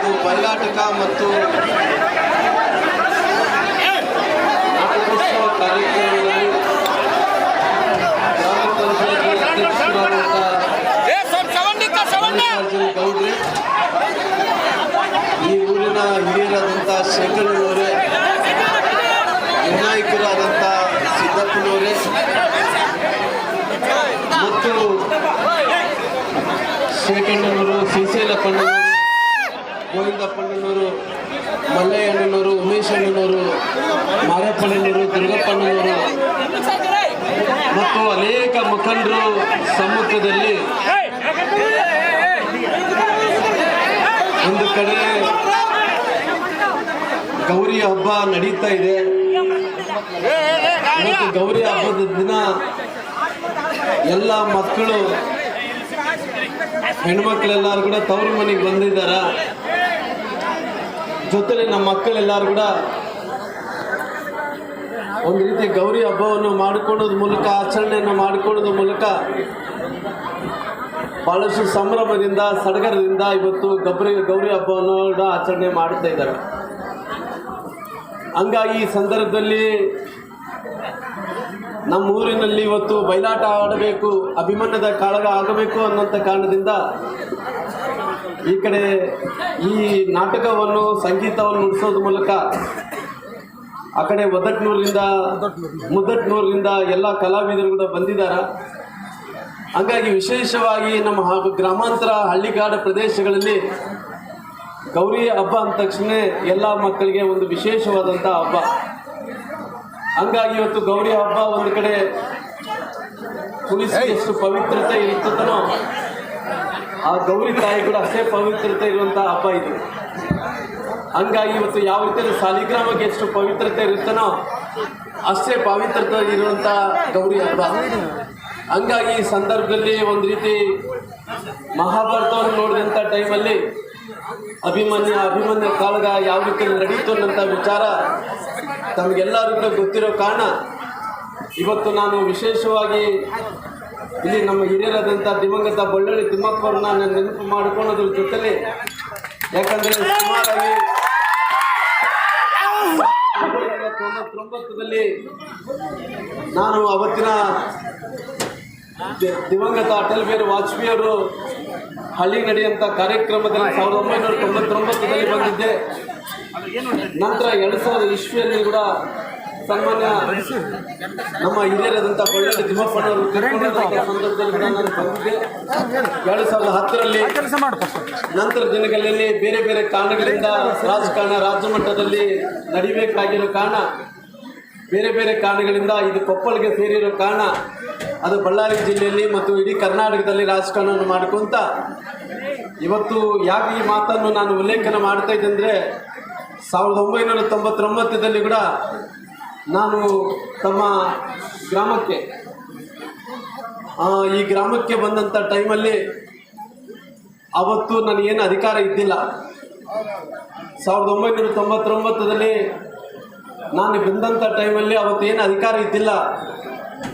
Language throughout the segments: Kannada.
ಒಂದು ಬಯಲಾಟಕ ಮತ್ತು ಕಾರ್ಯಕ್ರಮದಲ್ಲಿ ಗ್ರಾಮ ಪಂಚಾಯತಿ ಅಧ್ಯಕ್ಷರಾದಂಥ ಗೌಡ್ರೆ ಈ ಊರಿನ ಹಿರಿಯರಾದಂಥ ಶೇಖರನವರೇ ವಿನಾಯಕರಾದಂಥ ಸಿದ್ದಪ್ಪನವರೇ ಮತ್ತು ಶೇಖಣ್ಣನವರು ಶ್ರೀಶೈಲಪ್ಪಣ್ಣನವರು ಪಣ್ಣನೂರು ಮಲ್ಲಯ್ಯಣ್ಣನವರು ಉಮೇಶ್ ಅಣ್ಣನವರು ಮಾರಪ್ಪಣ್ಣನವರು ದುರ್ಗಪ್ಪಣ್ಣನವರು ಮತ್ತು ಅನೇಕ ಮುಖಂಡರು ಸಮ್ಮುಖದಲ್ಲಿ ಒಂದು ಕಡೆ ಗೌರಿ ಹಬ್ಬ ನಡೀತಾ ಇದೆ. ಗೌರಿ ಹಬ್ಬದ ದಿನ ಎಲ್ಲ ಮಕ್ಕಳು ಹೆಣ್ಮಕ್ಳೆಲ್ಲರೂ ಕೂಡ ತವರು ಮನೆಗೆ ಬಂದಿದ್ದಾರ? ಜೊತೆಲಿ ನಮ್ಮ ಮಕ್ಕಳೆಲ್ಲರೂ ಕೂಡ ಒಂದು ರೀತಿ ಗೌರಿ ಹಬ್ಬವನ್ನು ಮಾಡಿಕೊಳ್ಳೋದ್ರ ಮೂಲಕ, ಆಚರಣೆಯನ್ನು ಮಾಡಿಕೊಳ್ಳೋದ್ರ ಮೂಲಕ ಬಹಳಷ್ಟು ಸಂಭ್ರಮದಿಂದ, ಸಡಗರದಿಂದ ಇವತ್ತು ಗಬ್ರಿ, ಗೌರಿ ಹಬ್ಬವನ್ನು ಕೂಡ ಆಚರಣೆ ಮಾಡ್ತಾ ಇದ್ದಾರೆ. ಹಂಗಾಗಿ ಈ ಸಂದರ್ಭದಲ್ಲಿ ನಮ್ಮ ಊರಿನಲ್ಲಿ ಇವತ್ತು ಬಯಲಾಟ ಆಡಬೇಕು ಅಭಿಮಾನದ ಕಾಳಗ ಆಗಬೇಕು ಅನ್ನೋಂಥ ಕಾರಣದಿಂದ ಈ ಕಡೆ ಈ ನಾಟಕವನ್ನು, ಸಂಗೀತವನ್ನು ನುಡಿಸೋದ್ರ ಮೂಲಕ ಆ ಕಡೆ ಒದಟ್ನೂರಿಂದ ಮುದ್ದಟ್ನೂರಿಂದ ಎಲ್ಲ ಕಲಾವಿದರು ಕೂಡ ಬಂದಿದ್ದಾರೆ. ಹಾಗಾಗಿ ವಿಶೇಷವಾಗಿ ನಮ್ಮ ಹಾಗೂ ಗ್ರಾಮಾಂತರ ಹಳ್ಳಿಗಾಡ ಪ್ರದೇಶಗಳಲ್ಲಿ ಗೌರಿ ಹಬ್ಬ ಅಂದ ತಕ್ಷಣ ಎಲ್ಲ ಮಕ್ಕಳಿಗೆ ಒಂದು ವಿಶೇಷವಾದಂಥ ಹಬ್ಬ. ಹಂಗಾಗಿ ಇವತ್ತು ಗೌರಿ ಹಬ್ಬ ಒಂದು ಕಡೆ ತುಳಸಿ ಎಷ್ಟು ಪವಿತ್ರತೆ ಇರ್ತದನೋ ಆ ಗೌರಿ ತಾಯಿ ಕೂಡ ಅಷ್ಟೇ ಪವಿತ್ರತೆ ಇರುವಂತಹ ಹಬ್ಬ ಇದು. ಹಂಗಾಗಿ ಇವತ್ತು ಯಾವ ರೀತಿಯಲ್ಲಿ ಸಾಲಿಗ್ರಾಮಕ್ಕೆ ಎಷ್ಟು ಪವಿತ್ರತೆ ಇರುತ್ತನೋ ಅಷ್ಟೇ ಪವಿತ್ರತೆ ಇರುವಂಥ ಗೌರಿ ಹಬ್ಬ. ಹಂಗಾಗಿ ಈ ಸಂದರ್ಭದಲ್ಲಿ ಒಂದು ರೀತಿ ಮಹಾಭಾರತವನ್ನು ನೋಡಿದಂಥ ಟೈಮಲ್ಲಿ ಅಭಿಮನ್ಯ ಅಭಿಮನ್ಯ ಕಾಳಗ ಯಾವ ರೀತಿ ನಡೀತು ಅನ್ನೋಂಥ ವಿಚಾರ ತಮಗೆಲ್ಲರಿಗೂ ಗೊತ್ತಿರೋ ಕಾರಣ ಇವತ್ತು ನಾನು ವಿಶೇಷವಾಗಿ ಇಲ್ಲಿ ನಮ್ಮ ಹಿರಿಯರಾದಂಥ ದಿವಂಗತ ಬಳ್ಳಳ್ಳಿ ತಿಮ್ಮಪ್ಪವ್ರನ್ನ ನಾನು ನೆನಪು ಮಾಡಿಕೊಳ್ಳೋದ್ರ ಜೊತೆಲಿ, ಯಾಕಂದರೆ ಸುಮಾರಾಗಿ ತೊಂಬತ್ತೊಂಬತ್ತರಲ್ಲಿ ನಾನು ಅವತ್ತಿನ ದಿವಂಗತ ಅಟಲ್ ಬಿಹಾರಿ ವಾಜಪೇಯಿ ಅವರು ಹಳ್ಳಿ ನಡೆಯುವಂಥ ಕಾರ್ಯಕ್ರಮದಲ್ಲಿ ಸಾವಿರದ ಒಂಬೈನೂರ ತೊಂಬತ್ತೊಂಬತ್ತರಲ್ಲಿ ಬಂದಿದ್ದೆ. ನಂತರ ಎರಡು ಸಾವಿರದ ಇಸ್ವಿಯಲ್ಲಿ ಕೂಡ ಸನ್ಮಾನ್ಯ ನಮ್ಮ ಹಿರಿಯರಾದಂಥ ಬಳ್ಳಾರಿ ತಿಮ್ಮಪ್ಪನವರು ಸಂದರ್ಭದಲ್ಲಿ ಕೂಡ ನಾನು ಬಂದಿದ್ದೆ. ಎರಡು ಸಾವಿರದ ಹತ್ತರಲ್ಲಿ ನಂತರ ದಿನಗಳಲ್ಲಿ ಬೇರೆ ಬೇರೆ ಕಾರಣಗಳಿಂದ ರಾಜಕಾರಣ ರಾಜ್ಯ ಮಟ್ಟದಲ್ಲಿ ನಡಿಬೇಕಾಗಿರೋ ಕಾರಣ ಬೇರೆ ಬೇರೆ ಕಾರಣಗಳಿಂದ ಇದು ಕೊಪ್ಪಳಿಗೆ ಸೇರಿರೋ ಕಾರಣ ಅದು ಬಳ್ಳಾರಿ ಜಿಲ್ಲೆಯಲ್ಲಿ ಮತ್ತು ಇಡೀ ಕರ್ನಾಟಕದಲ್ಲಿ ರಾಜಕಾರಣವನ್ನು ಮಾಡ್ಕೊಂತ ಇವತ್ತು ಯಾಕೆ ಈ ಮಾತನ್ನು ನಾನು ಉಲ್ಲೇಖನ ಮಾಡ್ತಾ ಇದ್ದಂದರೆ ಸಾವಿರದ ಒಂಬೈನೂರ ತೊಂಬತ್ತೊಂಬತ್ತದಲ್ಲಿ ಕೂಡ ನಾನು ತಮ್ಮ ಗ್ರಾಮಕ್ಕೆ ಈ ಗ್ರಾಮಕ್ಕೆ ಬಂದಂಥ ಟೈಮಲ್ಲಿ ಅವತ್ತು ನನಗೇನು ಅಧಿಕಾರ ಇದ್ದಿಲ್ಲ. ಸಾವಿರದ ಒಂಬೈನೂರ ತೊಂಬತ್ತೊಂಬತ್ತರಲ್ಲಿ ನಾನು ಬಂದಂಥ ಟೈಮಲ್ಲಿ ಏನು ಅಧಿಕಾರ ಇದ್ದಿಲ್ಲ.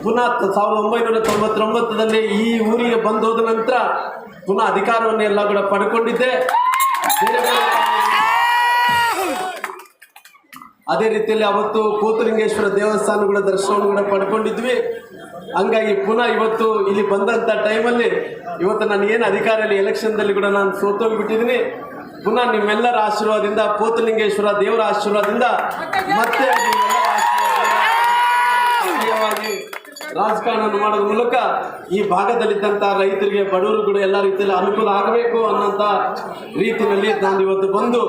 ಪುನಃ ಸಾವಿರದ ಒಂಬೈನೂರ ತೊಂಬತ್ತೊಂಬತ್ತರಲ್ಲಿ ಈ ಊರಿಗೆ ಬಂದೋದ ನಂತರ ಪುನಃ ಅಧಿಕಾರವನ್ನು ಎಲ್ಲ ಕೂಡ ಪಡ್ಕೊಂಡಿದ್ದೆ. ಅದೇ ರೀತಿಯಲ್ಲಿ ಅವತ್ತು ಪೋತ್ಲಿಂಗೇಶ್ವರ ದೇವಸ್ಥಾನ ಕೂಡ ದರ್ಶನವನ್ನು ಕೂಡ ಪಡ್ಕೊಂಡಿದ್ವಿ. ಹಂಗಾಗಿ ಪುನಃ ಇವತ್ತು ಇಲ್ಲಿ ಬಂದಂಥ ಟೈಮಲ್ಲಿ ಇವತ್ತು ನಾನು ಏನು ಅಧಿಕಾರ ಇಲ್ಲ ಎಲೆಕ್ಷನ್ದಲ್ಲಿ ಕೂಡ ನಾನು ಸೋತೋಗ್ಬಿಟ್ಟಿದ್ದೀನಿ. ಪುನಃ ನಿಮ್ಮೆಲ್ಲರ ಆಶೀರ್ವಾದದಿಂದ ಕೋತಲಿಂಗೇಶ್ವರ ದೇವರ ಆಶೀರ್ವಾದದಿಂದ ಮತ್ತೆ ರಾಜಕಾರಣವನ್ನು ಮಾಡೋದ್ರ ಮೂಲಕ ಈ ಭಾಗದಲ್ಲಿದ್ದಂಥ ರೈತರಿಗೆ, ಬಡವರು ಕೂಡ ಎಲ್ಲ ರೀತಿಯಲ್ಲಿ ಅನುಕೂಲ ಆಗಬೇಕು ಅನ್ನೋಂಥ ರೀತಿಯಲ್ಲಿ ನಾನು ಇವತ್ತು ಬಂದು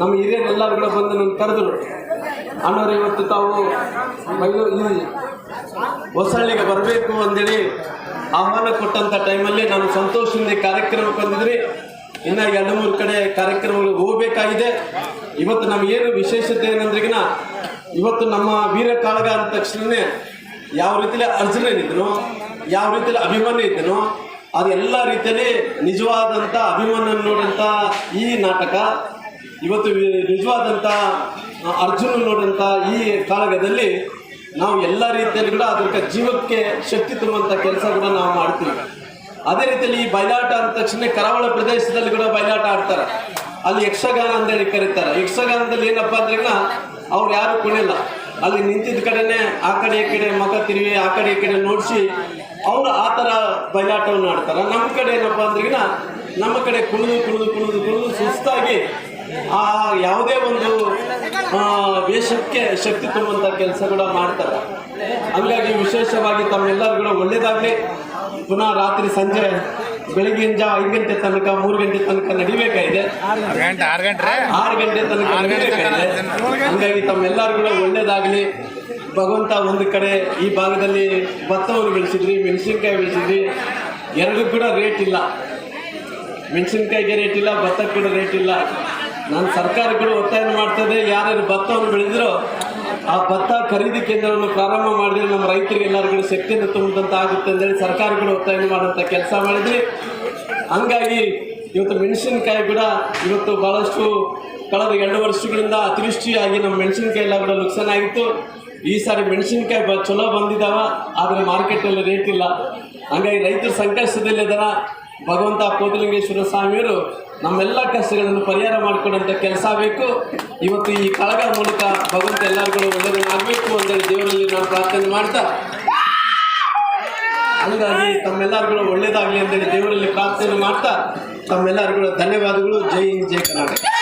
ನಮ್ಮ ಹಿರಿಯರೆಲ್ಲರೂ ಕೂಡ ಬಂದು ನನ್ನ ಕರೆದರು. ಅಣ್ಣವ್ರು, ಇವತ್ತು ತಾವು ಈ ಹೊಸಳ್ಳಿಗೆ ಬರಬೇಕು ಅಂದೇಳಿ ಆಹ್ವಾನ ಕೊಟ್ಟಂಥ ಟೈಮಲ್ಲಿ ನಾನು ಸಂತೋಷದಿಂದ ಕಾರ್ಯಕ್ರಮಕ್ಕೆ ಬಂದಿದ್ರಿ. ಇನ್ನು ಎರಡು ಮೂರು ಕಡೆ ಕಾರ್ಯಕ್ರಮಗಳು ಹೋಗಬೇಕಾಗಿದೆ. ಇವತ್ತು ನಮಗೇನು ವಿಶೇಷತೆ ಏನಂದ್ರೆಗಿನ, ಇವತ್ತು ನಮ್ಮ ವೀರ ಕಾಳಗ ಅಂದ ತಕ್ಷಣನೇ ಯಾವ ರೀತಿಯಲ್ಲಿ ಅರ್ಜುನನಿದ್ದನೋ ಯಾವ ರೀತಿಯಲ್ಲಿ ಅಭಿಮನ್ಯು ಇದ್ದನೋ ಅದೆಲ್ಲ ರೀತಿಯಲ್ಲಿ ನಿಜವಾದಂಥ ಅಭಿಮಾನ ನೋಡಂಥ ಈ ನಾಟಕ, ಇವತ್ತು ನಿಜವಾದಂಥ ಅರ್ಜುನ ನೋಡಂಥ ಈ ಕಾಳಗದಲ್ಲಿ ನಾವು ಎಲ್ಲ ರೀತಿಯಲ್ಲಿ ಕೂಡ ಅದಕ್ಕೆ ಜೀವಕ್ಕೆ ಶಕ್ತಿ ತುಂಬುವಂಥ ಕೆಲಸ ಕೂಡ ನಾವು ಮಾಡ್ತೀವಿ. ಅದೇ ರೀತಿಯಲ್ಲಿ ಈ ಬಯಲಾಟ ಅಂದ ತಕ್ಷಣ ಕರಾವಳಿ ಪ್ರದೇಶದಲ್ಲಿ ಕೂಡ ಬಯಲಾಟ ಆಡ್ತಾರೆ. ಅಲ್ಲಿ ಯಕ್ಷಗಾನ ಅಂತೇಳಿ ಕರೀತಾರೆ. ಯಕ್ಷಗಾನದಲ್ಲಿ ಏನಪ್ಪ ಅಂದ್ರೆ ಅವ್ರು ಯಾರು ಕುಣಿಲ್ಲ ಅಲ್ಲಿ ನಿಂತಿದ್ದ ಕಡೆನೆ ಆ ಕಡೆ ಈ ಕಡೆ ಮಗ ತಿರುವಿ ಆ ಕಡೆ ಈ ಕಡೆ ನೋಡಿಸಿ ಅವರು ಆ ಥರ ಬಯಲಾಟವನ್ನು ಆಡ್ತಾರೆ. ನಮ್ಮ ಕಡೆ ಏನಪ್ಪ ಅಂದ್ರೆ ನಮ್ಮ ಕಡೆ ಕುಣಿದು ಕುಣಿದು ಕುಣಿದು ಕುಣಿದು ಸುಸ್ತಾಗಿ ಆ ಯಾವುದೇ ಒಂದು ವೇಷಕ್ಕೆ ಶಕ್ತಿ ತುಂಬುವಂಥ ಕೆಲಸ ಕೂಡ ಮಾಡ್ತಾರೆ. ಹಂಗಾಗಿ ವಿಶೇಷವಾಗಿ ತಮ್ಮೆಲ್ಲರೂ ಕೂಡ ಒಳ್ಳೇದಾಗಲಿ. ಪುನಃ ರಾತ್ರಿ ಸಂಜೆ ಬೆಳಗ್ಗಿನ ಐದು ಗಂಟೆ ತನಕ ಮೂರು ಗಂಟೆ ತನಕ ನಡಿಬೇಕಾಗಿದೆ. ಆರು ಗಂಟೆ. ತನಕ ನಡಿಬೇಕಾಗಿದೆ. ಹಂಗಾಗಿ ತಮ್ಮೆಲ್ಲರೂ ಕೂಡ ಒಳ್ಳೇದಾಗಲಿ. ಭಗವಂತ ಒಂದು ಕಡೆ ಈ ಭಾಗದಲ್ಲಿ ಭತ್ತವನ್ನು ಬೆಳೆಸಿದ್ರಿ ಮೆಣಸಿನ್ಕಾಯಿ ಬೆಳೆಸಿದ್ರಿ. ಎರಡೂ ಕೂಡ ರೇಟ್ ಇಲ್ಲ. ಮೆಣಸಿನ್ಕಾಯಿಗೆ ರೇಟ್ ಇಲ್ಲ ಭತ್ತಕ್ಕೆ ಕೂಡ ರೇಟ್ ಇಲ್ಲ. ನಾನು ಸರ್ಕಾರ ಕೂಡ ಒತ್ತಾಯ ಮಾಡ್ತದೆ ಯಾರ್ಯಾರು ಭತ್ತವನ್ನು ಬೆಳೆದಿರೋ ಆ ಭತ್ತ ಖರೀದಿ ಕೇಂದ್ರವನ್ನು ಪ್ರಾರಂಭ ಮಾಡಿದ್ರೆ ನಮ್ಮ ರೈತರಿಗೆ ಎಲ್ಲರಿಗೂ ಶಕ್ತಿಯನ್ನು ತುಂಬಿದಂತ ಆಗುತ್ತೆ ಅಂತೇಳಿ ಕೂಡ ಒತ್ತಾಯ ಮಾಡುವಂಥ ಕೆಲಸ ಮಾಡಿದ್ವಿ. ಹಂಗಾಗಿ ಇವತ್ತು ಮೆಣಸಿನಕಾಯಿ ಕೂಡ ಇವತ್ತು ಬಹಳಷ್ಟು ಕಳೆದ ಎರಡು ವರ್ಷಗಳಿಂದ ಅತಿವೃಷ್ಟಿಯಾಗಿ ನಮ್ಮ ಮೆಣಸಿನಕಾಯಿ ಎಲ್ಲ ಕೂಡ ನುಕ್ಸಾನ ಆಗಿತ್ತು. ಈ ಸಾರಿ ಮೆಣಸಿನಕಾಯಿ ಚಲೋ ಬಂದಿದ್ದಾವ ಆದರೆ ಮಾರ್ಕೆಟಲ್ಲಿ ರೇಟ್ ಇಲ್ಲ. ಹಂಗಾಗಿ ರೈತರು ಸಂಕಷ್ಟದಲ್ಲಿದ್ದಾರ ಭಗವಂತ ಕೋಟಿಲಿಂಗೇಶ್ವರ ಸ್ವಾಮಿಯವರು ನಮ್ಮೆಲ್ಲ ಕಷ್ಟಗಳನ್ನು ಪರಿಹಾರ ಮಾಡಿಕೊಡುವಂಥ ಕೆಲಸ ಬೇಕು. ಇವತ್ತು ಈ ಕಳಗ ಮೂಲಕ ಭಗವಂತ ಎಲ್ಲರಿಗೂ ಒಳ್ಳೆಯದು ಆಗಬೇಕು ಅಂತೇಳಿ ದೇವರಲ್ಲಿ ನಾನು ಪ್ರಾರ್ಥನೆ ಮಾಡ್ತಾ. ಹಾಗಾಗಿ ತಮ್ಮೆಲ್ಲರಿಗೂ ಒಳ್ಳೇದಾಗಲಿ ಅಂತೇಳಿ ದೇವರಲ್ಲಿ ಪ್ರಾರ್ಥನೆ ಮಾಡ್ತಾ. ತಮ್ಮೆಲ್ಲರಿಗೂ ಧನ್ಯವಾದಗಳು. ಜೈ ಜಯ ಜೈ ಕರ್ನಾಟಕ.